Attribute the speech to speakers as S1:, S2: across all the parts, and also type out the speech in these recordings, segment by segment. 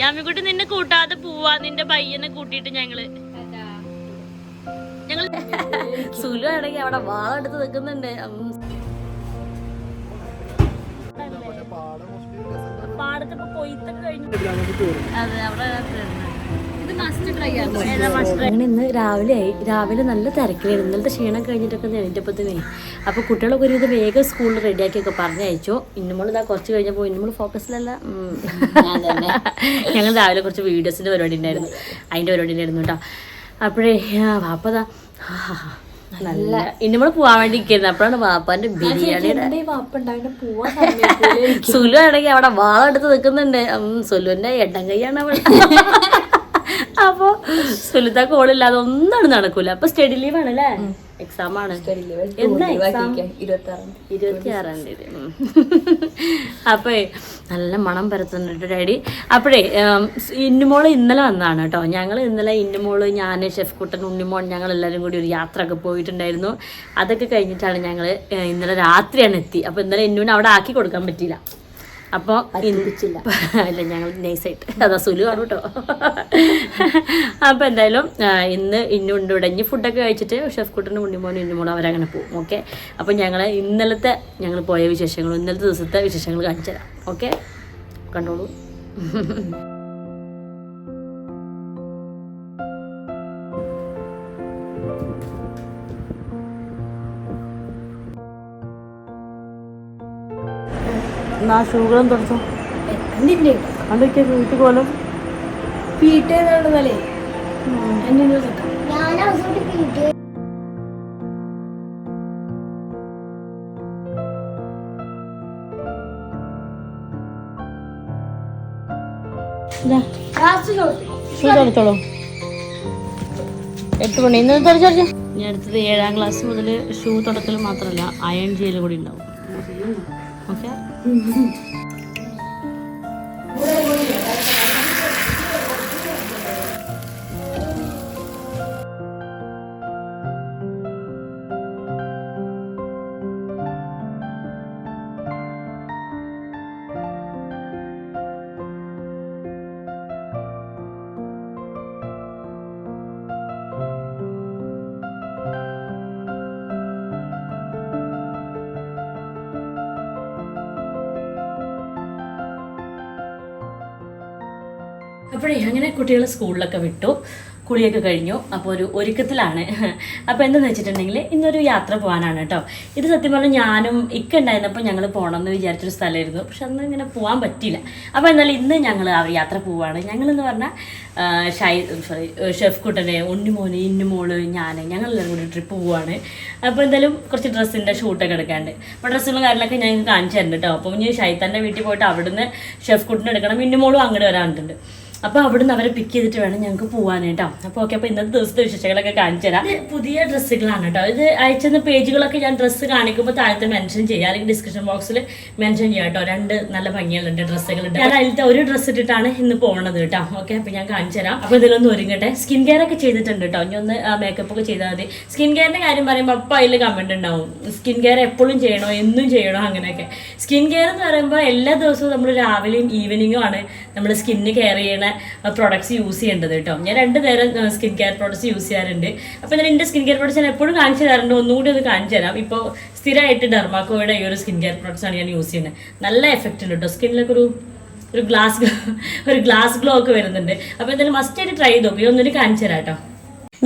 S1: യാമിക്കുട്ടി നിന്നെ കൂട്ടാതെ പോവാ. നിന്റെ പയ്യനെ കൂട്ടിയിട്ട് ഞങ്ങൾ. ഞങ്ങൾ സുലു ആണെങ്കിൽ അവിടെ വാളെടുത്ത് നിൽക്കുന്നുണ്ട്. പാടത്ത് കൊയ്ത്തൊക്കെ കഴിഞ്ഞു. അതെ അവിടെ അങ്ങനെ ഇന്ന് രാവിലെ ആയി രാവിലെ നല്ല തിരക്കിലായിരുന്നു. ഇന്നലത്തെ ക്ഷീണം കഴിഞ്ഞിട്ടൊക്കെ എണീറ്റപ്പത്തിനേ അപ്പോൾ കുട്ടികളൊക്കെ ഒരു ഇത് വേഗം സ്കൂളിൽ റെഡിയാക്കിയൊക്കെ പറഞ്ഞയച്ചോ. ഇന്നുമ്പോൾ ഇതാ കുറച്ച് കഴിഞ്ഞപ്പോൾ ഇന്നുമ്പോൾ ഫോക്കസിലല്ല. ഞങ്ങൾ രാവിലെ കുറച്ച് വീഡിയോസിന്റെ പരിപാടി ഉണ്ടായിരുന്നു. അതിന്റെ പരിപാടി ഉണ്ടായിരുന്നു കേട്ടോ അപ്പോഴേ വാപ്പതാ നല്ല ഇന്നുമ്പോൾ പോവാൻ വേണ്ടി ഇരിക്കുന്നു അപ്പോഴാണ് വാപ്പാന്റെ ബിരിയാണിയുടെ സുലു ആണെങ്കിൽ അവിടെ വാളെടുത്ത് നിൽക്കുന്നുണ്ട്. സുലുവിന്റെ എട്ടം കൈയാണ് അവൾ. അപ്പൊ സുലിത കോളില്ലാതെ ഒന്നും നടക്കൂല. അപ്പൊ സ്റ്റഡി ലീവ് ആണ്. അല്ലേ എക്സാം ആണ് ഇരുപത്തിയാറാം തീയതി. അപ്പേ നല്ല മണം പരത്തുന്നുണ്ട് ഡാഡി. അപ്പോഴേ ഇന്നുമോൾ ഇന്നലെ വന്നതാണ് കേട്ടോ. ഞങ്ങൾ ഇന്നലെ ഇന്നുമോൾ ഞാൻ ഷെഫ് കുട്ടൻ ഉണ്ണിമോൾ ഞങ്ങൾ എല്ലാവരും കൂടി ഒരു യാത്ര ഒക്കെ പോയിട്ടുണ്ടായിരുന്നു. അതൊക്കെ കഴിഞ്ഞിട്ടാണ് ഞങ്ങൾ ഇന്നലെ രാത്രിയാണ് എത്തി. അപ്പോൾ ഇന്നലെ ഇന്നുവിനെ അവിടെ ആക്കി കൊടുക്കാൻ പറ്റിയില്ല. അപ്പോൾ അല്ല ഞങ്ങൾ നൈസായിട്ട്. അതാ സുലു ആണ് കേട്ടോ അപ്പോൾ എന്തായാലും ഇന്ന് ഇന്നുണ്ടുടഞ്ഞ് ഫുഡൊക്കെ കഴിച്ചിട്ട് ഷെഫ് കുട്ടനും ഉണ്ണിമോനും ഇന്നുമോളും അവരങ്ങനെ പോകും ഓക്കെ അപ്പോൾ ഞങ്ങൾ ഇന്നലത്തെ ഞങ്ങൾ പോയ വിശേഷങ്ങളും ഇന്നലത്തെ ദിവസത്തെ വിശേഷങ്ങൾ കാണിച്ചു തരാം ഓക്കെ കണ്ടോളൂ. എന്നാ ഷൂകളും തുടച്ചോ അതൊക്കെ വീട്ടിൽ പോലും? ഷൂ. തുടച്ചോളൂ എട്ട് മണി. ഇന്ന് തുടച്ചോ ഇനി അടുത്തത് ഏഴാം ക്ലാസ് മുതൽ ഷൂ തുടക്കൽ മാത്രമല്ല അയൺ ചെയ്യൽ കൂടി ഉണ്ടാവും. mundo. കുട്ടികൾ സ്കൂളിലൊക്കെ വിട്ടു. കുളിയൊക്കെ കഴിഞ്ഞു. അപ്പോൾ ഒരു ഒരുക്കത്തിലാണ്. അപ്പോൾ എന്താണെന്ന് വെച്ചിട്ടുണ്ടെങ്കിൽ ഇന്നൊരു യാത്ര പോകാനാണ് കേട്ടോ. ഇത് സത്യം പറഞ്ഞാൽ ഞാനും ഇക്ക ഉണ്ടായിരുന്നപ്പോൾ ഞങ്ങൾ പോകണം എന്ന് വിചാരിച്ചൊരു സ്ഥലമായിരുന്നു. പക്ഷെ അന്ന് ഇങ്ങനെ പോകാൻ പറ്റിയില്ല. അപ്പോൾ എന്നാലും ഇന്ന് ഞങ്ങൾ ആ യാത്ര പോവുകയാണ് ഞങ്ങളെന്ന് പറഞ്ഞാൽ ഷൈ സോറി ഷെഫ് കുട്ടനെ ഉണ്ണിമോന് ഇന്നുമോൾ ഞാൻ ഞങ്ങളെല്ലാം കൂടി ട്രിപ്പ് പോവുകയാണ് അപ്പോൾ എന്തായാലും കുറച്ച് ഡ്രസ്സിന്റെ ഷൂട്ടൊക്കെ എടുക്കാണ്ട്. അപ്പോൾ ഡ്രസ്സുകളും കാര്യങ്ങളൊക്കെ ഞാൻ കാണിച്ചു തരുന്നുണ്ട് കേട്ടോ. അപ്പോൾ ഇനി ഷൈത്താന്റെ വീട്ടിൽ പോയിട്ട് അവിടുന്ന് ഷെഫ് കുട്ടിനെ എടുക്കണം. ഇന്നുമോളും അങ്ങോട്ട് വരാനുണ്ട് അപ്പോൾ അവിടുന്ന് അവരെ പിക്ക് ചെയ്തിട്ട് വേണം ഞങ്ങൾക്ക് അപ്പൊ അപ്പോൾ ഓക്കെ അപ്പോൾ ഇന്നത്തെ ദിവസത്തെ വിശേഷങ്ങളൊക്കെ കാണിച്ചു തരാം. ഇത് പുതിയ ഡ്രസ്സുകളാണ് കേട്ടോ. ഇത് അയച്ചെന്ന പേജുകളൊക്കെ ഞാൻ ഡ്രസ്സ് കാണിക്കുമ്പോൾ താഴത്തെ മെൻഷൻ ചെയ്യാം. അല്ലെങ്കിൽ ഡിസ്ക്രിപ്ഷൻ ബോക്സിൽ മെൻഷൻ ചെയ്യാം കേട്ടോ. രണ്ട് നല്ല ഭംഗികളുണ്ട് ഡ്രസ്സുകളുണ്ട്. ഞാൻ അതിലത്തെ ഒരു ഡ്രസ്സ് ഇട്ടിട്ടാണ് ഇന്ന് പോകുന്നത് കേട്ടോ. ഓക്കെ അപ്പോൾ ഞാൻ കാണിച്ചു തരാം. അപ്പോൾ ഇതിലൊന്ന് ഒരുങ്ങട്ടെ. സ്കിൻ കെയർ ഒക്കെ ചെയ്തിട്ടുണ്ട് കേട്ടോ. ഇനി ഒന്ന് മേക്കപ്പ് ഒക്കെ ചെയ്താൽ മതി. സ്കിൻ കെയറിന്റെ കാര്യം പറയുമ്പോൾ അപ്പൊ അതിൽ കമന്റ് ഉണ്ടാവും. സ്കിൻ കെയർ എപ്പോഴും ചെയ്യണോ? എന്നും ചെയ്യണോ? അങ്ങനെയൊക്കെ. സ്കിൻ കെയർ എന്ന് പറയുമ്പോൾ എല്ലാ ദിവസവും നമ്മൾ രാവിലെയും ഈവനിങ്ങും ആണ് നമ്മൾ സ്കിന്ന് കെയർ ചെയ്യണ. പ്രോഡക്ട്സ് യൂസ് ചെയ്യേണ്ടത് കേട്ടോ. ഞാൻ രണ്ട് നേരം സ്കിൻ കെയർ പ്രോഡക്ട്സ് യൂസ് ചെയ്യാറുണ്ട്. അപ്പോൾ ഞാൻ എന്റെ സ്കിൻ കെയർ പ്രോഡക്ട്സ് ഞാൻ എപ്പോഴും കാണിച്ചു തരാറുണ്ട്. ഒന്നുകൂടി ഒന്ന് കാണിച്ചു തരാം. ഇപ്പോൾ സ്ഥിരമായിട്ട് ഡെർമാക്കോയുടെ ഈ ഒരു സ്കിൻ കെയർ പ്രോഡക്ട്സ് ആണ് ഞാൻ യൂസ് ചെയ്യുന്നത്. നല്ല എഫക്റ്റ് ഉണ്ട് കേട്ടോ. സ്കിന്നിലൊക്കെ ഒരു ഒരു ഗ്ലാസ് ഒരു ഗ്ലാസ് ഗ്ലോ ഒക്കെ വരുന്നുണ്ട്. അപ്പോൾ എന്തായാലും മസ്റ്റ് ആയിട്ട് ട്രൈ ചെയ്ത് നോക്കും. ഒന്നുകൂടി കാണിച്ചു തരാം കേട്ടോ.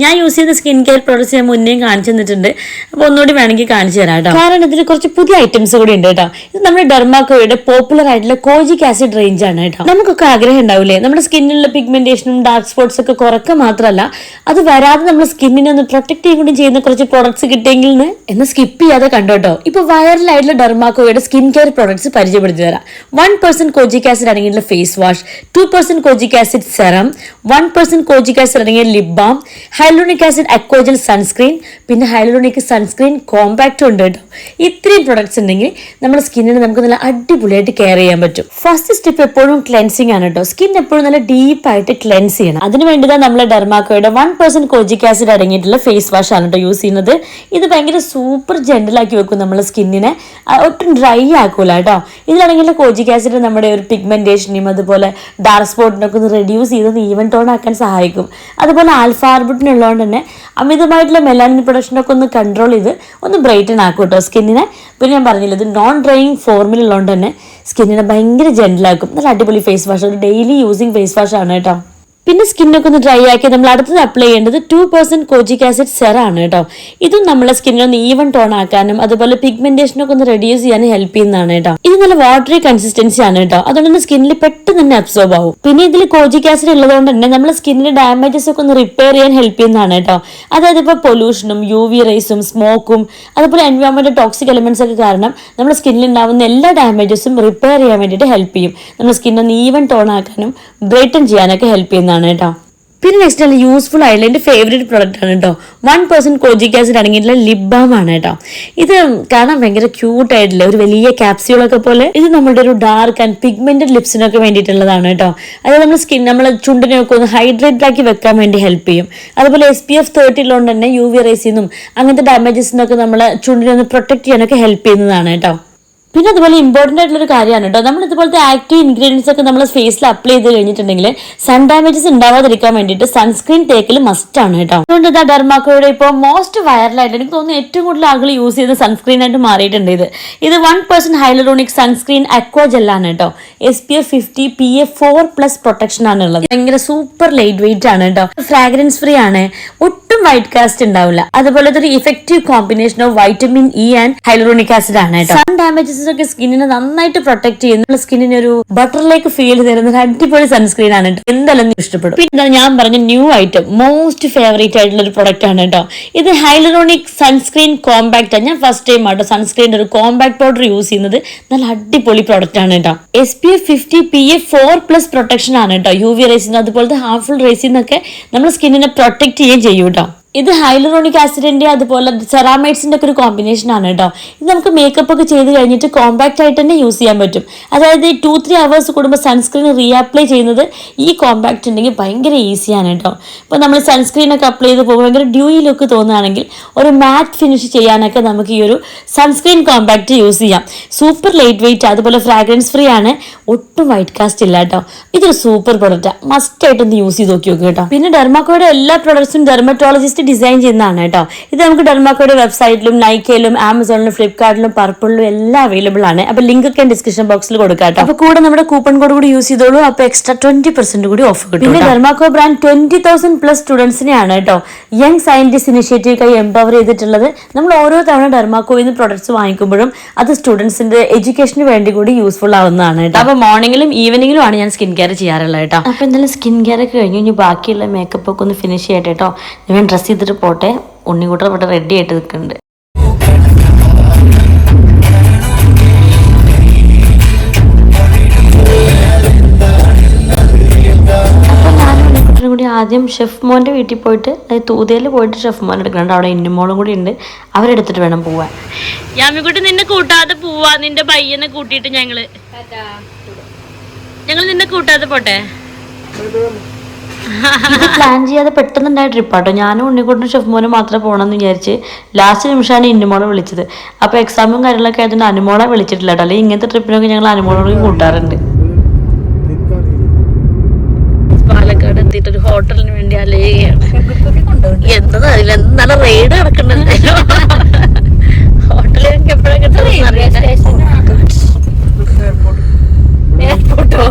S1: ഞാൻ യൂസ് ചെയ്യുന്ന സ്കിൻ കെയർ പ്രോഡക്ട്സ് ഞാൻ മുന്നേയും കാണിച്ചു തന്നിട്ടുണ്ട്. അപ്പോൾ ഒന്നുകൂടി വേണമെങ്കിൽ കാണിച്ചു തരാം കേട്ടോ. കാരണം ഇതിൽ കുറച്ച് പുതിയ ഐറ്റംസ് കൂടി ഉണ്ട് കേട്ടോ. ഇത് നമ്മുടെ ഡെർമാക്കോയുടെ പോപ്പുലർ ആയിട്ടുള്ള കോജിക് ആസിഡ് റേഞ്ച് ആണ് കേട്ടോ. നമുക്കൊക്കെ ആഗ്രഹം ഉണ്ടാവില്ലേ നമ്മുടെ സ്കിന്നിലുള്ള പിഗ്മെന്റേഷനും ഡാർക്ക് സ്പോട്ട്സ് ഒക്കെ കുറക്കുക മാത്രമല്ല അത് വരാതെ നമ്മുടെ സ്കിന്നിനെ ഒന്ന് പ്രൊട്ടക്ട് ചെയ്യുകയും ചെയ്യുന്ന കുറച്ച് പ്രോഡക്ട്സ് കിട്ടിയെങ്കിൽ എന്ന് സ്കിപ്പ് ചെയ്യാതെ കണ്ടോട്ടോ ഇപ്പൊ വൈറലായിട്ടുള്ള ഡെർമാക്കോയുടെ സ്കിൻ കെയർ പ്രോഡക്ട്സ് പരിചയപ്പെടുത്തി തരാം. വൺ പെർസെന്റ് കോജിക് ആസിഡ് അടങ്ങിയിട്ടുള്ള face wash two percent kojic acid serum one percent kojic acid അടങ്ങിയ lip balm
S2: hyaluronic acid aquagen sunscreen പിന്നെ ഹൈലോണിക് സൺസ്ക്രീൻ കോമ്പാക്റ്റ് ഉണ്ട് കേട്ടോ. ഇത്രയും പ്രൊഡക്ട്സ് ഉണ്ടെങ്കിൽ നമ്മുടെ സ്കിന്നിന് നമുക്ക് നല്ല അടിപൊളിയായിട്ട് കെയർ ചെയ്യാൻ പറ്റും. ഫസ്റ്റ് സ്റ്റെപ്പ് എപ്പോഴും ക്ലെൻസിങ് ആണ് കേട്ടോ. സ്കിൻ എപ്പോഴും നല്ല ഡീപ്പായിട്ട് ക്ലെൻസ് ചെയ്യണം. അതിന് വേണ്ടിதான் നമ്മൾ ഡെർമാക്കോയുടെ വൺ പെർസെന്റ് കോജിക് ആസിഡ് അടങ്ങിയിട്ടുള്ള ഫേസ് വാഷ് ആണ് കേട്ടോ യൂസ് ചെയ്യുന്നത്. ഇത് ഭയങ്കര സൂപ്പർ ജെൻഡലാക്കി വെക്കും നമ്മുടെ സ്കിന്നിനെ ഒട്ടും ഡ്രൈ ആക്കൂല കേട്ടോ. ഇതിലാണെങ്കിൽ കോജിക് ആസിഡ് നമ്മുടെ ഒരു പിഗ്മെന്റേഷനെയും അതുപോലെ ഡാർക്ക് സ്പോട്ടിനൊക്കെ ഒന്ന് റെഡ്യൂസ് ചെയ്ത് ഈവൻ ടോൺ ആക്കാൻ സഹായിക്കും. അതുപോലെ ആൽഫാർബിറ്റിനുള്ളതുകൊണ്ട് തന്നെ അമിതമായിട്ടുള്ള മെലാനിൻ പ്രൊഡക്ഷനൊക്കെ ഒന്ന് കൺട്രോൾ ചെയ്ത് ഒന്ന് ബ്രൈറ്റൻ ആക്കും കേട്ടോ സ്കിന്നിനെ പിന്നെ ഞാൻ പറഞ്ഞില്ല ഇത് നോൺ ഡ്രൈയിങ് ഫോർമിലുള്ളതുകൊണ്ട് തന്നെ സ്കിന്നിനെ ഭയങ്കര ജെന്റിലാക്കും നല്ല അടിപൊളി ഫേസ് വാഷ് ഒരു ഡെയിലി യൂസിങ് ഫേസ് വാഷാണ് കേട്ടോ. പിന്നെ സ്കിന്നൊക്കെ ഒന്ന് ഡ്രൈ ആക്കി നമ്മൾ അടുത്തത് അപ്ലൈ ചെയ്യേണ്ടത് ടു പെർസെന്റ് കോജിക് ആസിഡ് സെറാണ് കേട്ടോ. ഇതും നമ്മളെ സ്കിന്നിനൊന്ന് ഈവൻ ടോൺ ആക്കാനും അതുപോലെ പിഗ്മെന്റേഷനൊക്കെ ഒന്ന് റെഡ്യൂസ് ചെയ്യാനും ഹെൽപ്പ് ചെയ്യുന്നതാണ് കേട്ടോ. ഇത് നല്ല വാട്ടറി കൺസിസ്റ്റൻസി ആണ് കേട്ടോ. അതുകൊണ്ട് തന്നെ സ്കിന്നിൽ പെട്ടെന്ന് തന്നെ അബ്സോർബ് ആവും. പിന്നെ ഇതിൽ കോജിക് ആസിഡ് ഉള്ളതുകൊണ്ട് തന്നെ നമ്മുടെ സ്കിന്നിലെ ഡാമേജസ് ഒക്കെ ഒന്ന് റിപ്പയർ ചെയ്യാൻ ഹെൽപ്പ് ചെയ്യുന്നതാണ് കേട്ടോ. അതായത് ഇപ്പോൾ പൊല്യൂഷനും യു വി റേസും സ്മോക്കും അതുപോലെ എൻവയോൺമെന്റ് ടോക്സിക് എലമെന്റ്സ് ഒക്കെ കാരണം നമ്മുടെ സ്കിന്നിൽ ഉണ്ടാവുന്ന എല്ലാ ഡാമേജസും റിപ്പയർ ചെയ്യാൻ വേണ്ടിയിട്ട് ഹെൽപ്പ് ചെയ്യും. നമ്മുടെ സ്കിന്നൊന്ന് ഈവൻ ടോൺ ആക്കാനും ബ്രൈറ്റൺ ചെയ്യാനൊക്കെ ഹെൽപ്പ് ചെയ്യുന്നതാണ്. കേട്ടോ പിന്നെ നെക്സ്റ്റ് നല്ല യൂസ്ഫുൾ ആയിട്ടുള്ള എന്റെ ഫേവറേറ്റ് പ്രോഡക്റ്റ് ആണ് കേട്ടോ വൺ പെർസെന്റ് കോജിക് ആസിഡ് അടങ്ങിയിട്ടുള്ള ലിപ് ബാം ആണ് കേട്ടോ ഇത് കാണാൻ ഭയങ്കര ക്യൂട്ട് ആയിട്ടുള്ള ഒരു വലിയ ക്യാപ്സ്യൂളൊക്കെ പോലെ. ഇത് നമ്മുടെ ഒരു ഡാർക്ക് ആൻഡ് പിഗ്മെന്റഡ് ലിപ്സിനൊക്കെ വേണ്ടിയിട്ടുള്ളതാണ് കേട്ടോ അതായത് നമ്മുടെ സ്കിൻ നമ്മുടെ ചുണ്ടിനൊക്കെ ഒന്ന് ഹൈഡ്രേറ്റ് ആക്കി വെക്കാൻ വേണ്ടി ഹെൽപ്പ് ചെയ്യും. അതുപോലെ എസ് പി എഫ് തേർട്ടി ഉള്ളതുകൊണ്ട് തന്നെ യു വി റേസിന്നും അങ്ങനത്തെ ഡാമേജസിൽ നിന്നൊക്കെ നമ്മളെ ചുണ്ടിനെ ഒന്ന് പ്രൊട്ടക്ട് ചെയ്യാനൊക്കെ ഹെൽപ്പ് ചെയ്യുന്നതാണ് കേട്ടോ പിന്നെ അതുപോലെ ഇമ്പോർട്ടന്റ് ആയിട്ടുള്ള ഒരു കാര്യമാണ് കേട്ടോ. നമ്മൾ ഇതുപോലത്തെ ആക്റ്റീവ് ഇൻഗ്രീഡിയൻസ് ഒക്കെ നമ്മൾ ഫേസിൽ അപ്ലൈ ചെയ്ത് കഴിഞ്ഞിട്ടുണ്ടെങ്കിൽ സൺ ഡാമേജസ് ഉണ്ടാവാതിരിക്കാൻ വേണ്ടിയിട്ട് സൺസ്ക്രീൻ തേക്കൽ മസ്റ്റ് ആണ് കേട്ടോ. അതുകൊണ്ട് ഇതാ ഡെർമാക്കോയുടെ ഇപ്പോൾ മോസ്റ്റ് വൈറലായിട്ട് എനിക്ക് തോന്നുന്നു ഏറ്റവും കൂടുതൽ ആളുകൾ യൂസ് ചെയ്ത സൺസ്ക്രീൻ ആയിട്ട് മാറിയിട്ടുണ്ട് ഇത്. ഇത് one percent hyaluronic sunscreen aqua ജെല്ലാണ് കേട്ടോ. S P F fifty P A four plus protection ആണ് ഉള്ളത്. ഭയങ്കര സൂപ്പർ ലൈറ്റ് വെയിറ്റ് ആണ് കേട്ടോ. ഫ്രാഗ്രൻസ് ഫ്രീ ആണ്. ഒട്ടും വൈറ്റ് കാസ്റ്റ് ഉണ്ടാവില്ല. അതുപോലെ ഒരു effective combination of vitamin E and hyaluronic acid ആണ് കേട്ടോ. സൺ ഡാമേജസ് ഒക്കെ സ്കിന്നിനെ നന്നായിട്ട് പ്രൊട്ടക്ട് ചെയ്യുന്ന. സ്കിന്നിന് ഒരു ബട്ടറിലേക്ക് ഫീൽ തരുന്ന ഒരു അടിപൊളി സൺസ്ക്രീൻ ആണ് കേട്ടോ എന്തായാലും ഇഷ്ടപ്പെടും. പിന്നെ ഞാൻ പറഞ്ഞ ന്യൂ ഐറ്റം മോസ്റ്റ് ഫേവറേറ്റ് ആയിട്ടുള്ള ഒരു പ്രൊഡക്റ്റ് ആണ് കേട്ടോ ഇത് ഹൈലറോണിക് സൺസ്ക്രീൻ കോമ്പാക്ട് ആണ്. ഞാൻ ഫസ്റ്റ് ടൈം ആട്ടോ സൺസ്ക്രീന്റെ ഒരു കോമ്പാക്ട് പൗഡർ യൂസ് ചെയ്യുന്നത്. നല്ല അടിപൊളി പ്രൊഡക്റ്റ് ആണ് കേട്ടോ S P F fifty P A four plus protection ആണ് കേട്ടോ യു വി റേസിന്ന് അതുപോലത്തെ ഹാർഫുൾ റേസിന്നൊക്കെ നമ്മുടെ സ്കിന്നിനെ പ്രൊട്ടക്ട് ചെയ്യുകയും ചെയ്യും കേട്ടോ ഇത് ഹൈലറോണിക് ആസിഡിന്റെ അതുപോലെ സെറാമൈഡ്സിന്റെ ഒക്കെ ഒരു കോമ്പിനേഷൻ ആണ് കേട്ടോ ഇത് നമുക്ക് മേക്കപ്പ് ഒക്കെ ചെയ്ത് കഴിഞ്ഞിട്ട് കോമ്പാക്റ്റ് ആയിട്ട് തന്നെ യൂസ് ചെയ്യാൻ പറ്റും. അതായത് ടു ത്രീ അവേഴ്സ് കൂടുമ്പോൾ സൺസ്ക്രീൻ റീഅപ്ലൈ ചെയ്യുന്നത് ഈ കോമ്പാക്റ്റ് ഉണ്ടെങ്കിൽ ഭയങ്കര ഈസിയാണ് കേട്ടോ ഇപ്പോൾ നമ്മൾ സൺസ്ക്രീൻ ഒക്കെ അപ്ലൈ ചെയ്ത് പോകുമ്പോൾ ഭയങ്കര ഡ്യൂയി ലുക്ക് തോന്നുകയാണെങ്കിൽ ഒരു മാറ്റ് ഫിനിഷ് ചെയ്യാനൊക്കെ നമുക്ക് ഈ ഒരു സൺസ്ക്രീൻ കോമ്പാക്റ്റ് യൂസ് ചെയ്യാം. സൂപ്പർ ലൈറ്റ് വെയിറ്റ് അതുപോലെ ഫ്രാഗ്രൻസ് ഫ്രീ ആണ്. ഒട്ടും വൈറ്റ് കാസ്റ്റ് ഇല്ല കേട്ടോ ഇതൊരു സൂപ്പർ പ്രൊഡക്റ്റാണ് മസ്റ്റ് ആയിട്ട് ഒന്ന് യൂസ് ചെയ്ത് നോക്കി നോക്കുക കേട്ടോ. പിന്നെ ഡെർമാക്കോയുടെ എല്ലാ പ്രൊഡക്ട്സും ഡെർമറ്റോളജിസ്റ്റ് ഡിസൈൻ ചെയ്യുന്നതാണ് കേട്ടോ. ഇത് നമുക്ക് ഡെർമാക്കോയുടെ വെബ്സൈറ്റിലും നൈക്കയിലും ആമസോണിലും ഫ്ലിപ്കാർട്ടിലും പർപ്പിളിലും എല്ലാം അവൈലബിൾ ആണ്. അപ്പൊ ലിങ്ക് ഒക്കെ ഡിസ്ക്രിപ്ഷൻ ബോക്സിൽ കൊടുക്കാം കേട്ടോ. അപ്പൊ കൂടെ നമ്മുടെ കൂപ്പൺ കോഡ് കൂടി യൂസ് ചെയ്തോളൂ. അപ്പൊ എക്സ്ട്രാ ട്വന്റി പെർസെന്റ് കൂടി ഓഫ് കിട്ടും പിന്നെ Dermaco brand twenty thousand plus സ്റ്റുഡൻസിനെയാണ് കേട്ടോ യങ് സയന്റിസ്റ്റ് ഇനിഷ്യേറ്റീവ് എംപവർ ചെയ്തിട്ടുള്ളത്. നമ്മൾ ഓരോ തവണ ഡെർമാക്കോയിൽ നിന്ന് പ്രൊഡക്ട്സ് വാങ്ങിക്കുമ്പോഴും അത് സ്റ്റുഡൻസിന്റെ എഡ്യൂക്കേഷന് വേണ്ടി കൂടി യൂസ്ഫുൾ ആവുന്നതാണ് കേട്ടോ. അപ്പൊ മോർണിംഗിലും ഈവനിങ്ങിലും ആണ് ഞാൻ സ്കിൻ കെയർ ചെയ്യാറുള്ളത് കേട്ടോ. അപ്പൊ എന്തായാലും സ്കിൻ കെയർ ഒക്കെ കഴിഞ്ഞു ഇനി ബാക്കിയുള്ള മേക്കപ്പ് ഒക്കെ ഒന്ന് ഫിനിഷ് ചെയ്യട്ടെ കേട്ടോ. ഞാൻ ഡ്രസ്സ് ചെയ്തിട്ട് പോട്ടെ. ഉണ്ണിക്കൂട്ടർ ഇവിടെ റെഡി ആയിട്ട് നിൽക്കുന്നുണ്ട്. കൂടി ആദ്യം ഷെഫ് മോന്റെ വീട്ടിൽ പോയിട്ട് അതായത് തൂതയിൽ പോയിട്ട് ഷെഫ് മോൻ എടുക്കുന്നുണ്ട്. അവിടെ ഇന്നുമോളും കൂടി ഉണ്ട്. അവരെടുത്തിട്ട് വേണം പോവാൻ. യാമിക്കുട്ടി നിന്നെ കൂട്ടാതെ പോവാ. നിന്റെ പയ്യനെ കൂട്ടിയിട്ട് ഞങ്ങൾ. ഞങ്ങൾ നിന്നെ കൂട്ടാതെ പോട്ടെ? പ്ലാൻ ചെയ്യാതെ പെട്ടെന്നുണ്ടായ ട്രിപ്പാട്ടോ ഞാനും ഉണ്ണിക്കുട്ടനും ഷെഫ്മോനും മാത്രമേ പോകണമെന്ന് വിചാരിച്ച് ലാസ്റ്റ് നിമിഷമാണ് ഇന്നുമോളെ വിളിച്ചത്. അപ്പോൾ എക്സാമും കാര്യങ്ങളൊക്കെ ആയതുകൊണ്ട് അനുമോളെ വിളിച്ചിട്ടില്ല കേട്ടോ. അല്ലെങ്കിൽ ഇങ്ങനത്തെ ട്രിപ്പിനൊക്കെ ഞങ്ങൾ അനുമോളോട് കൂട്ടാറുണ്ട്. പാലക്കാട് എത്തിയിട്ട് ഒരു ഹോട്ടലിന് വേണ്ടി അലയുകയാണ്. എന്താ അറിയില്ല. നല്ല റെയ്ഡ് നടക്കണ്ടല്ലോ ഹോട്ടലിൽ എപ്പോഴൊക്കെ എയർപോർട്ടോ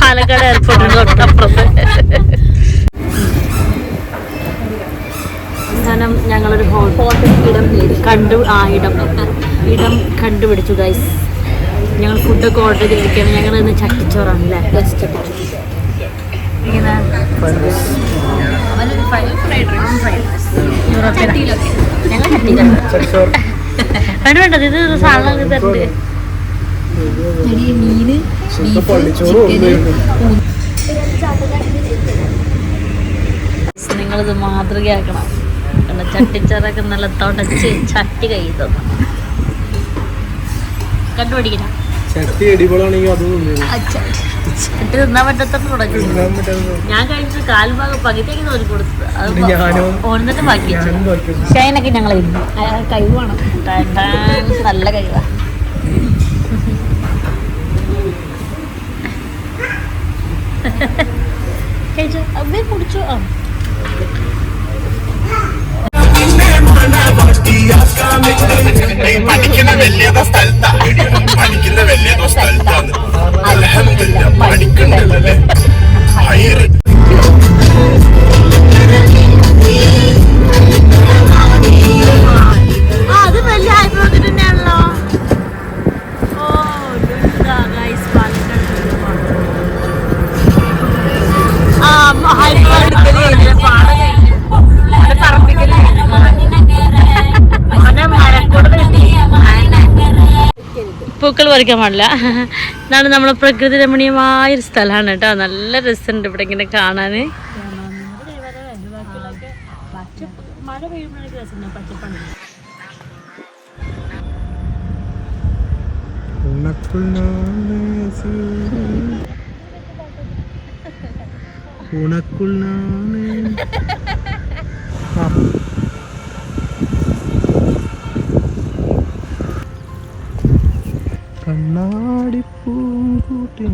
S2: പാലക്കാട് എയർപോർട്ടിന് തൊട്ടപ്പുറത്ത് അവസാനം ഞങ്ങളൊരു ഹോട്ടൽ ഇടം കണ്ടു ആ ഇടം. ഇടം കണ്ടുപിടിച്ചു ഗൈസ് ഞങ്ങൾ ഫുഡൊക്കെ ഓർഡർ ചെയ്തിരിക്കുകയാണ്. ഞങ്ങൾ ഇന്ന് ചട്ടിച്ചോറാണ് അല്ലേ? ചട്ടിച്ചോറ് ഇങ്ങനെ ഞങ്ങൾ ചട്ടിയിലാണ് വേണ്ട വേണ്ടത് ഇത് സാധനം തരുന്നുണ്ട്
S3: മീന്
S1: നിങ്ങളിത് മാതൃകയാക്കണം. ചട്ടിച്ചോറൊക്കെ നല്ല തുടച്ച് ചട്ടി കൈ തന്നു കണ്ടുപിടിക്കണം?
S4: ചട്ടി അടിപൊളിയാണെങ്കിൽ അത് തിന്നിരുന്നു
S1: ആ ചട്ടി ചട്ടി തിന്നാൻ പറ്റാത്തോണ്ട് തുടങ്ങി ഞാൻ കഴിച്ച കാൽഭാഗം പകുതിയൊക്കെ തോന്നി കൊടുത്തത് അത്
S4: പിന്നെ ഞാനോ?
S1: ഓടുന്നിട്ട് ബാക്കി വെച്ചു.
S4: ഞാനും ബാക്കി വെച്ചു.
S1: ഷൈനൊക്കെ ഞങ്ങൾ കഴിവാണ് നല്ല കഴിവാ. കഴിച്ചോ? അവേ കുടിച്ചോ? ആ.
S5: പഠിക്കുന്ന വലിയതോ സ്ഥലത്താണ് പഠിക്കുന്ന വലിയതോ സ്ഥലത്താണ് അലഹമില്ല പഠിക്കണ്ടല്ലേ? ഹൈറ്.
S1: പൂക്കൾ പറിക്കാൻ പാടില്ല ഇതാണ് നമ്മളെ പ്രകൃതി രമണീയമായ ഒരു സ്ഥലമാണ് കേട്ടോ നല്ല രസമുണ്ട് ഇവിടെ ഇങ്ങനെ കാണാൻ മഴ
S4: കണ്ണാടി പൂങ്കൂട്ടി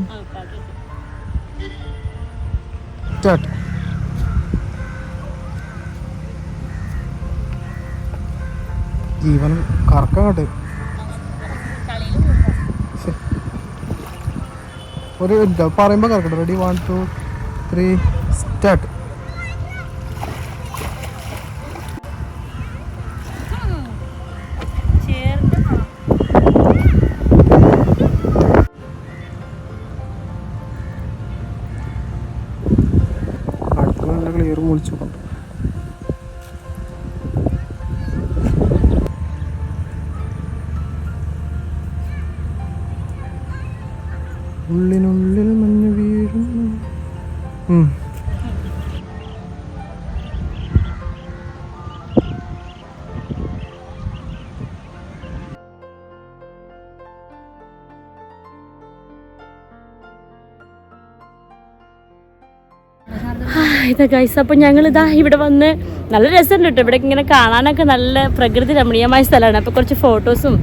S4: ജീവൻ ശ്ശെ. ഒരു പറയുമ്പോ കറക്കട്ടെ ready one two three start ഉള്ളിനുള്ളിൽ മഞ്ഞ് വീഴുന്നു.
S1: ഇതാ ഗൈസ് അപ്പം ഞങ്ങൾ ഇതാ ഇവിടെ വന്ന് നല്ല രസമുണ്ട് കേട്ടോ ഇവിടെ ഇങ്ങനെ കാണാനൊക്കെ നല്ല പ്രകൃതി രമണീയമായ സ്ഥലമാണ്. അപ്പോൾ കുറച്ച് ഫോട്ടോസും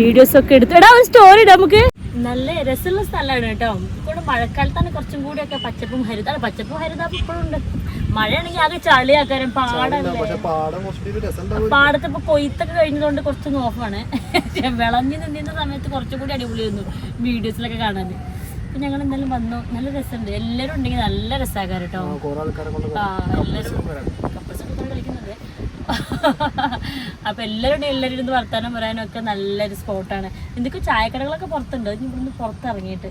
S1: വീഡിയോസും ഒക്കെ എടുത്ത് എടാ ഒരു സ്റ്റോറി ഇടാം നമുക്ക്. നല്ല രസമുള്ള സ്ഥലമാണ് കേട്ടോ. ഇവിടെ മഴക്കാലത്താണ് കുറച്ചും കൂടിയൊക്കെ പച്ചപ്പും ഹരിതാണ് പച്ചപ്പും ഹരിതാപ്പ് ഇപ്പോഴും ഉണ്ട്. മഴയാണെങ്കിൽ ആകെ ചളിയാക്കാരും പാടല്ലേ? പാടത്ത് ഇപ്പൊ കൊയ്ത്തൊക്കെ കഴിഞ്ഞതുകൊണ്ട് കുറച്ച് നോഫാണ്. വിളഞ്ഞു നിന്നിരുന്ന സമയത്ത് കുറച്ചും കൂടി അടിപൊളിയായിരുന്നു വീഡിയോസിലൊക്കെ കാണാൻ. അപ്പൊ ഞങ്ങൾ എന്തായാലും വന്നു. നല്ല രസമുണ്ട്. എല്ലാരും ഉണ്ടെങ്കിൽ നല്ല രസമാക്കാറ് കേട്ടോ. എല്ലാരും couples ഒക്കെ ഇവിടെ കളിക്കുന്നുണ്ട് അപ്പൊ എല്ലാവരും എല്ലാവരും ഇരുന്ന് വർത്താനം പറയാനും ഒക്കെ നല്ലൊരു സ്പോട്ടാണ്. എന്തൊക്കെ ചായക്കടകളൊക്കെ പുറത്തുണ്ട്. ഇനി ഇവിടുന്ന് പുറത്തിറങ്ങിയിട്ട്.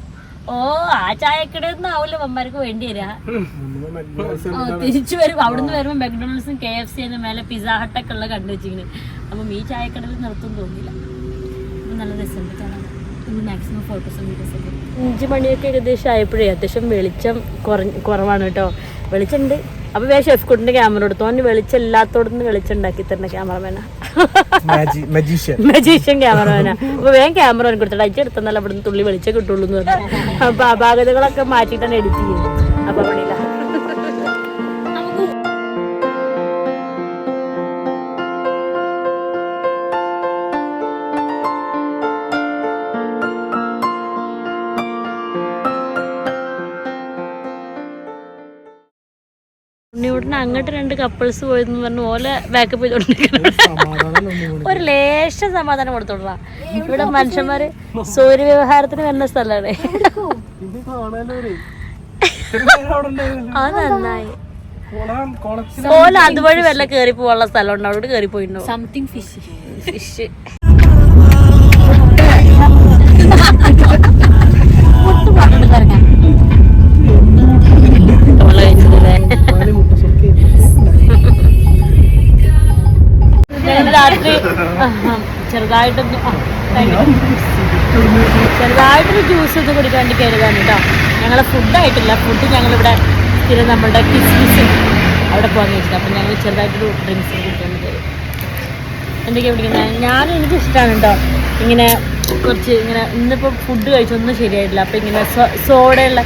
S1: ഓ ആ ചായക്കടയിൽ നിന്ന് ആവില്ല വമ്മാർക്ക് വേണ്ടി വരിക തിരിച്ചു വരും. അവിടുന്ന് വരുമ്പോൾ മെക്ഡൊണാൾഡ്സും കെ എഫ് സി മേലെ പിസ്സ ഹട്ടൊക്കെ ഉള്ള കണ്ടു വെച്ചിങ്ങനെ അപ്പം ഈ ചായക്കടയിൽ നിർത്തും തോന്നില്ല നല്ല രസമുണ്ട്. കാണാൻ മാക്സിമം ഫോട്ടോസും വീഡിയോസും അഞ്ച് മണിയൊക്കെ ഏകദേശം ആയപ്പോഴേ അത്യാവശ്യം വെളിച്ചം കുറഞ്ഞ് കുറവാണ് കേട്ടോ. വെളിച്ചമുണ്ട്. അപ്പൊ വേഷം ഷെഫ് കുട്ടിന്റെ ക്യാമറ എടുത്തു. അവന് വെളിച്ചം ഇല്ലാത്തോടത്ത് വെളിച്ചം ഉണ്ടാക്കി തരുന്ന ക്യാമറമാനാ
S4: മജീഷ്യൻ
S1: മജീഷ്യൻ ക്യാമറമാനാ അപ്പൊ വേഗം ക്യാമറ അവന് കൊടുത്തിട്ട് അയച്ചു എടുത്തെന്നല്ല അവിടുന്ന് തുള്ളി വെളിച്ചം കിട്ടുള്ളൂ എന്ന് പറഞ്ഞു. അപ്പൊ അപാകതകളൊക്കെ മാറ്റിയിട്ടാണ് എഡിറ്റ് ചെയ്യുന്നത്. അപ്പൊ പണിയില്ല. അങ്ങോട്ട് രണ്ട് കപ്പിൾസ് പോയെന്ന് പറഞ്ഞു ഓലെ ബാക്കപ്പ് ചെയ്തോണ്ടിരിക്കണം. ഒരു ലേശ സമാധാനം കൊടുത്തോളാ. ഇവിടെ മനുഷ്യന്മാര് സൂര്യ വ്യവഹാരത്തിന് വരുന്ന സ്ഥലമാണ്. അത് നന്നായി. ഓല അതുവഴി വല്ല കേറി പോവാനുള്ള സ്ഥലം ഉണ്ട് അവിടെ കേറി പോയിട്ടുണ്ടോ
S3: സംതിങ് ഫിഷ്
S1: ഫിഷ് ചെറുതായിട്ടൊന്ന് ആ, ചെറുതായിട്ടൊരു ജ്യൂസ് ഒന്ന് കുടിക്കാൻ വേണ്ടി കരുതാണ് കേട്ടോ. ഞങ്ങളെ ഫുഡായിട്ടില്ല ഫുഡ് ഞങ്ങളിവിടെ സ്ഥിരം നമ്മളുടെ കിസ്മിസ് അവിടെ പോകാൻ വെച്ചിട്ട്. അപ്പം ഞങ്ങൾ ചെറുതായിട്ടൊരു ഡ്രിങ്ക്സ് കുടിക്കാൻ തരും എന്തൊക്കെയാണ് പിടിക്കുന്നത് ഞാനും എനിക്ക് ഇഷ്ടമാണ് കേട്ടോ. ഇങ്ങനെ കുറച്ച് ഇങ്ങനെ ഇന്നിപ്പോൾ ഫുഡ് കഴിച്ചൊന്നും ശരിയായിട്ടില്ല. അപ്പം ഇങ്ങനെ സോഡയുള്ള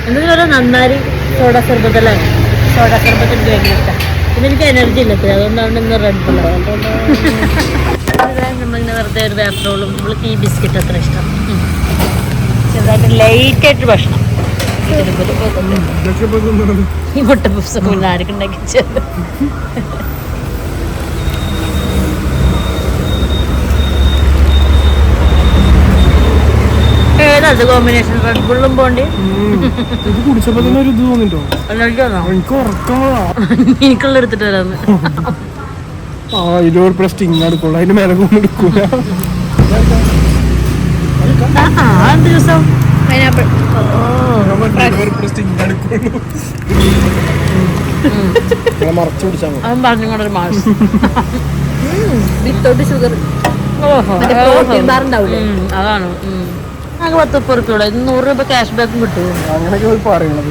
S1: എന്തെങ്കിലും പറയുക നന്നാരി സോഡ സർബത്തല്ലേ സോഡ സർബത്ത് എനിക്ക് ഭയങ്കര ഇഷ്ടമാണ് പിന്നെ എനിക്ക് എനർജി ഇല്ല അതുകൊണ്ടാണ് ഇന്ന് റെഡ് ബുൾ നമ്മളിങ്ങനെ വെറുതെ ഒരു വേപ്പറോളും നമ്മൾക്ക് ഈ ബിസ്ക്കറ്റ് അത്ര ഇഷ്ടം. ചെറുതായിട്ട്
S4: ലൈറ്റ് ആയിട്ട് ഭക്ഷണം.
S1: ഈ മുട്ട പുസ്തകം ഒക്കെ ഉണ്ടാക്കിച്ചത് ഏതത് കോമ്പിനേഷൻ റെഡ് ബുള്ളും പോണ്ടി.
S4: ഇത് കുടിച്ചപ്പോ തന്നെ ഒരു ഇത് തോന്നിട്ടോ? എനിക്ക് ഉറക്കമാ
S1: എനിക്കുള്ള എടുത്തിട്ട് വരാന്ന്.
S4: ആ ഇരുപത് പ്ലസ് സ്റ്റിങ് എടുക്കുള്ളൂ. അതിന്റെ മേലെ ഒന്നും എടുക്കൂല.
S1: ആ ദിവസം
S3: പൈനാപ്പിൾ
S4: മറച്ചു പിടിച്ചാൽ
S1: അവൻ പറഞ്ഞു കൊണ്ടൊരു മാസം
S3: വിത്തൗട്ട് ഷുഗർ
S1: ഓഹോ അതാണ്. ഞങ്ങൾക്ക് പത്ത് മുപ്പത് റുപ്യ നൂറ് രൂപ ക്യാഷ് ബാക്കും കിട്ടും.
S4: അങ്ങനെയൊക്കെ പറയണത്.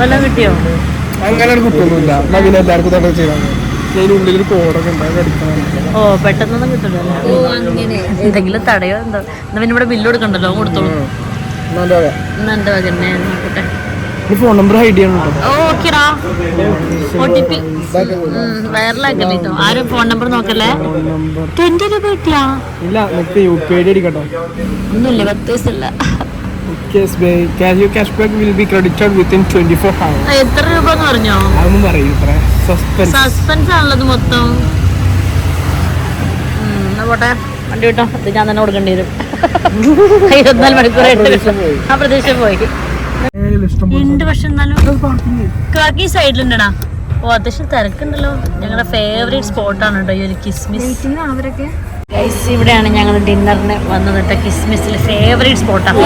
S1: വല്ലതും കിട്ടിയോ?
S4: അങ്ങനെ എല്ലാവർക്കും തന്നെ ഉള്ളിൽ കോടൊക്കെ
S1: ഓ പെട്ടെന്നൊന്നും
S3: അങ്ങനെ.
S1: എന്തെങ്കിലും തടയോ എന്തോ. എന്നാ പിന്നെ ഇവിടെ ബില്ല് കൊടുക്കണ്ടല്ലോ കൊടുത്തോളൂ. എന്റെ വക തന്നെ നോക്കട്ടെ.
S4: ഈ ഫോൺ നമ്പർ ഹൈഡ് ചെയ്യണം കേട്ടോ
S1: ആരും ഫോൺ നമ്പർ നോക്കല്ലേ
S4: ഫോൺ നമ്പർ
S1: ട്വന്റി രൂപ കിട്ടിയാ
S4: ഇല്ല നമുക്ക് യു പി ഐ ഡി അടിക്കട്ടോ.
S1: ഒന്നുമില്ല പത്ത് ദിവസമില്ല. എത്ര രൂപ എന്ന് പറഞ്ഞോ
S4: സസ്പെൻസ്
S1: മൊത്തം. പോട്ടെ. വണ്ടി ഇത് ഞാൻ തന്നെ കൊടുക്കേണ്ടി വരും. ഇരുപത്തിനാല് മണിക്കൂറായിട്ട്. ആ പ്രദേശം പോയി. ഉണ്ട് പക്ഷെ എന്നാലും കാക്കി സൈഡിലുണ്ടടാ. ഓ അത്യാവശ്യം തിരക്കുണ്ടല്ലോ. ഞങ്ങളുടെ ഫേവറേറ്റ് സ്പോട്ടാണ് കേട്ടോ ഈ ഒരു കിസ്മിസ്
S3: അവരൊക്കെ.
S1: ഗൈസ് ഇവിടെയാണ് ഞങ്ങൾ ഡിന്നറിന് വന്നത് കേട്ടോ കിസ്മിസിൽ ഫേവറേറ്റ് സ്പോട്ടാണ്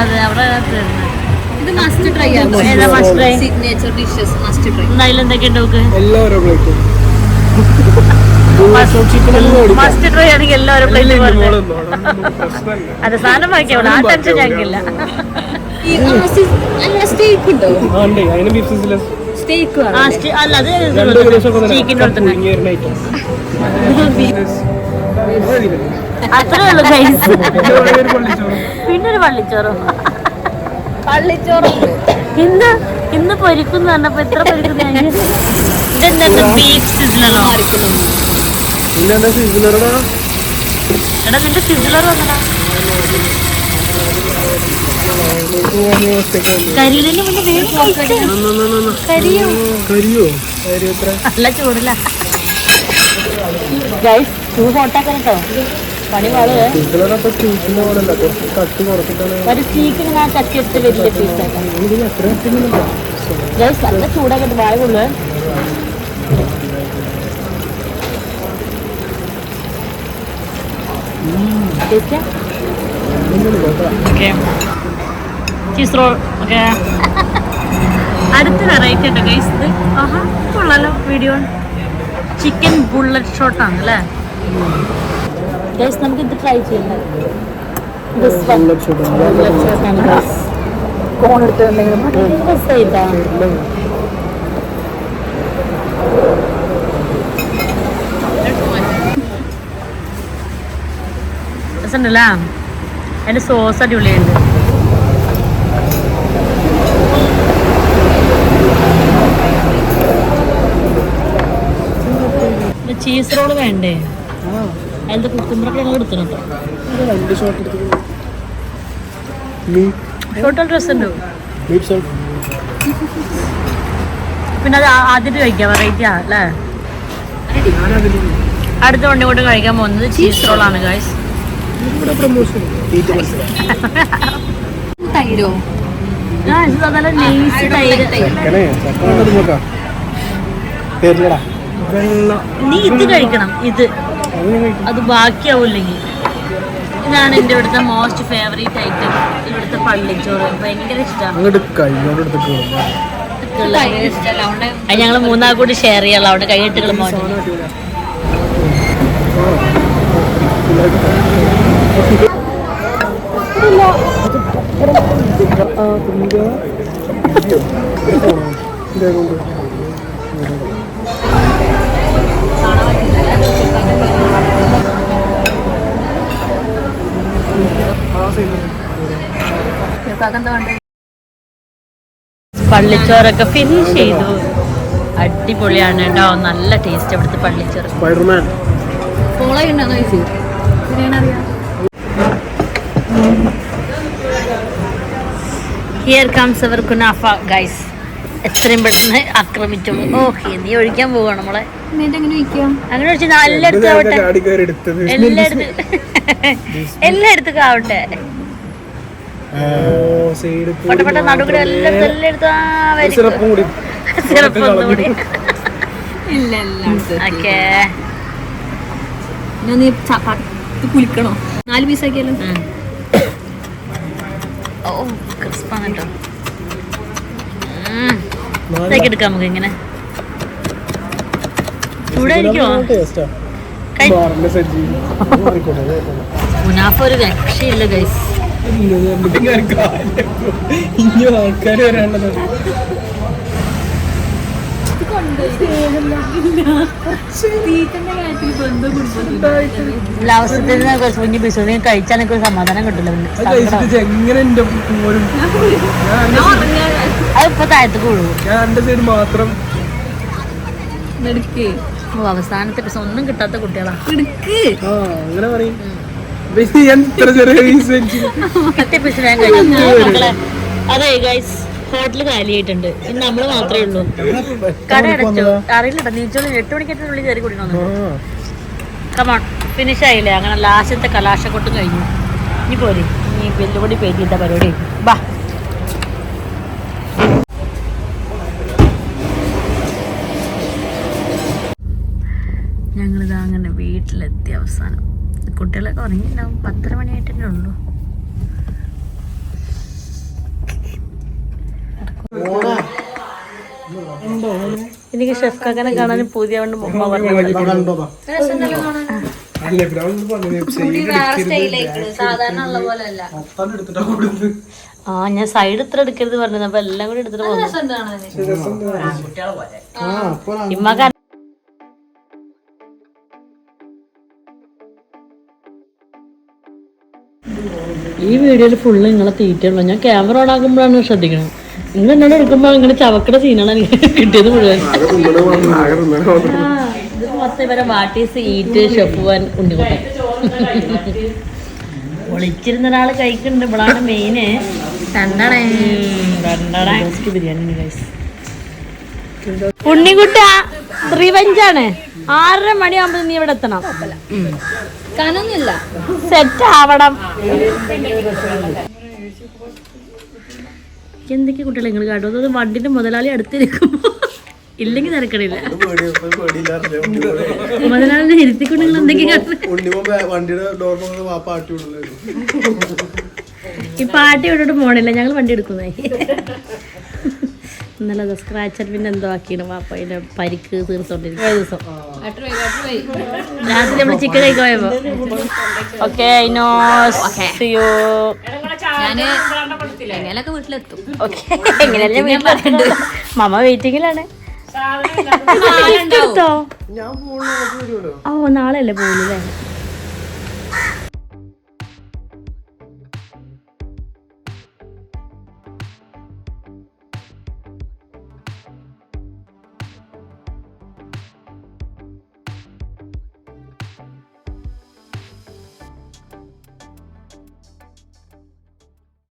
S1: അതെ അവിടെ എന്തൊക്കെയുണ്ട്
S3: ഇത് മസ്റ്റ് ട്രൈ
S1: ആണെങ്കിൽ എല്ലാവരും പ്ലേറ്റ് പോലെ അത് സാധനം ആ ടെൻഷൻ ഞങ്ങൾക്കില്ല
S4: സിസിലെ
S1: അത്രേ ഉള്ളൂ ഗൈസ് പിന്നെ ഒരു പള്ളിച്ചോറും. ഇന്ന് ഇന്ന് പൊരിക്കുന്നു പറഞ്ഞപ്പോ എത്ര പൊരിക്കുന്നു ഇതെന്താ ബീഫ് സിസിലറോ
S4: പിന്നെ എന്താ സിസിലറടാ
S1: എടാ നിന്റെ സിസിലർ വന്നടാ. കരിയിലിന് മുന്നേ വേഗം കഴിക്ക്. കരിയോ?
S4: കരിയോ?
S1: നല്ല ചൂടില്ല. ഗൈസ് ചൂട് ഹോട്ടാക്കാൻ കേട്ടോ പണി പാടുവേ
S4: സിസിലറൊക്കെ ചൂസിന്റെ പോലെ അല്ല കുറച്ച് കട്ട് കുറച്ചിട്ടാണ്.
S1: ഒരു സ്റ്റീക്ക് ഇങ്ങനെ ആ ചട്ടിയെടുത്ത് വലിയ പീസാക്കാം
S4: എത്ര
S1: ഗൈസ് നല്ല ചൂടാക്കിട്ട് വായ കൊള്ളുവേ ചീസ് റോൾ ഓക്കെ. അടുത്ത വെറൈറ്റി ഉണ്ട് ഗൈസ് ഇത്? ആഹാ കൊള്ളാലോ വീഡിയോ ചിക്കൻ ബുള്ളറ്റ് ഷോട്ടാണ് അല്ലേ? ഗൈസ് നമുക്ക് ഇത് ട്രൈ ചെയ്യാം. This one. Bullet shot ആണ്. Guys.
S4: കോൺ എടുത്തിട്ടുണ്ടെങ്കിൽ
S1: നല്ല ഉണ്ടല്ലേ അതിന്റെ സോസ് അടിപൊളിയുണ്ട് ചീസ് റോൾ വേണ്ടേ? അതിന്റെ കുക്കുമ്പറൊക്കെ ഞങ്ങൾ ഷോർട്ട് ഡ്രസ് ഉണ്ടോ? പിന്നെ അത് ആദ്യത്തെ കഴിക്കാം വെറൈറ്റി അല്ലേ? അടുത്ത വണ്ടി കൊണ്ട് കഴിക്കാൻ പോകുന്നത് ചീസ് റോളാണ് ഗൈസ്
S4: ഇവിടെ പ്രൊമോഷൻ ഈറ്റ് മനസ്സിലായി
S3: തൈരോ
S1: നല്ല തൈര് നീ ഇത് കഴിക്കണം ഇത്
S4: അത്
S1: ബാക്കിയാവില്ലെങ്കിൽ ഇതാണ് എന്റെ ഇവിടുത്തെ മോസ്റ്റ് ഫേവറേറ്റ് ഐറ്റം ഇവിടുത്തെ പള്ളിച്ചോറ് ഭയങ്കര ഇഷ്ടമാണ് അത് ഞങ്ങൾ മൂന്നാൾ കൂടി ഷെയർ ചെയ്യാം അവിടെ കൈയിട്ട് മോശം
S4: ആ
S1: പള്ളിച്ചോറൊക്കെ ഫിനിഷ് ചെയ്തു. അടിപൊളിയാണ് കേട്ടോ. നല്ല ടേസ്റ്റ് അവിടുത്തെ പള്ളിച്ചോറ്.
S4: സ്പൈഡർമാൻ
S3: ഫോളോ ചോദിച്ചു
S1: ഹിയർ കംസ് അവർ കുനാഫ ഗൈസ് എത്രയും പെട്ടെന്ന് ആക്രമിച്ചോളൂ. ഓ നീ ഒഴിക്കാൻ പോവാണ് നമ്മളെ. അങ്ങനെ എല്ലായിടത്തും ആവട്ടെ. എല്ലായിടത്തും. എല്ലായിടത്തും ആവട്ടെ. എല്ലായിടത്തും എല്ലായിടത്തും
S4: കൂടി.
S1: ഓക്കേ.
S3: നീ കുലിക്കണോ നാല് പീസാക്കിയാലോ.
S1: ഓ ക്രിസ്പാണ് കേട്ടോ. ഇതൊക്കെ എടുക്കാം നമുക്ക് ഇങ്ങനെ. ചൂടായിരിക്കുമോ മുനാഫ ഒരു രക്ഷയില്ല ഗൈസ്
S4: ഇനി ആൾക്കാർ വരാനുള്ളത്.
S1: ലാവസത്തിൽ കുറച്ച് കുഞ്ഞ് ബിസുവിനെ കഴിച്ചാൽ എനിക്ക് ഒരു സമാധാനം കിട്ടില്ല. അതിപ്പോ താഴത്തേക്ക്
S4: മാത്രം
S1: ഓ അവസാനത്തെ ഒന്നും കിട്ടാത്ത കുട്ടികളാ.
S4: അങ്ങനെ പറയും.
S1: അതെ ഗൈസ് ഹോട്ടൽ കാലിയായിട്ടുണ്ട്. ഇനി നമ്മൾ മാത്രമേ ഉള്ളൂ. കട അടച്ചു. അറിയില്ല നീച്ചോളൂ എട്ട് മണിക്കേറ്റുള്ളിൽ കയറി കുടിക്കണമെന്ന് കമോൺ ഫിനിഷ് ആയില്ലേ? അങ്ങനെ ലാസ്റ്റത്തെ കലാശക്കൊട്ടും കഴിഞ്ഞു. ഇനി പോരെ. ഇനി വെല്ലുപടി പേറ്റിട്ട പരിപാടി. ബാ. ഞങ്ങളിതാ അങ്ങനെ വീട്ടിലെത്തിയ അവസാനം. കുട്ടികളൊക്കെ ഉറങ്ങിയിട്ടുണ്ടാവും. പത്തര മണിയായിട്ടേ ഉള്ളൂ. എനിക്ക് ഷെഫ് കാക്കനെ കാണാൻ. പുതിയ കൊണ്ട് ആ ഞാൻ സൈഡ് ഇത്ര എടുക്കരുത് പറഞ്ഞത് അപ്പൊ എല്ലാം കൂടി എടുത്തിട്ട് പോകുന്നു. ഈ വീഡിയോയിൽ ഫുള്ള് നിങ്ങളെ തീറ്റുള്ളൂ ഞാൻ ക്യാമറ ഓൺ ആക്കുമ്പോഴാണ് ശ്രദ്ധിക്കണം നിങ്ങൾ എന്നോട് എടുക്കുമ്പോ ഇങ്ങനെ ചവക്കട സീനാണ് എനിക്ക് കിട്ടിയത് മുഴുവൻ. ആ, ഇത് മൊത്തം ഇവരെ ഈറ്റ് ഷെഫുവാൻ ഉണ്ണിക്കുട്ടൻ ഒളിച്ചിരുന്ന ഒരാൾ കഴിക്കുന്നുണ്ട്. ഇവളാണ് മെയിന് ബിരിയാണി ഉണ്ണിക്കുട്ട റിവഞ്ചാണ് ആറര മണിയാകുമ്പോ നീ ഇവിടെ എത്തണം.
S3: കനൊന്നുമില്ല.
S1: സെറ്റ് ആവണം. എന്തൊക്കെ കുട്ടികളെ നിങ്ങൾ കാട്ടും അത് വണ്ടിന്റെ മുതലാളി അടുത്തിരിക്കുമ്പോ ഇല്ലെങ്കിൽ തിരക്കണില്ല മുതലാളിനെ ഇരുത്തിക്കൊണ്ട് നിങ്ങൾ എന്തൊക്കെ ഈ പാട്ടി വിട്ടിട്ട് പോണില്ല. ഞങ്ങൾ വണ്ടി എടുക്കുന്നേ. ഇന്നലെ അത് സ്ക്രാച്ചർ പിന്നെ എന്തോ ആക്കിയാണ് വാപ്പ. അതിന്റെ പരിക്ക് തീർത്തോണ്ടിരിക്കും ദിവസം. രാത്രി നമ്മൾ ചിക്കൻ കഴിക്കാൻ പോയപ്പോ. ഓക്കെ
S3: ഞാൻ വീട്ടിലെത്തും.
S1: എങ്ങനെയല്ലേ മമ്മ വെയിറ്റിങ്ങിലാണ് ഓ നാളെ അല്ലേ? പോകുന്നില്ലേ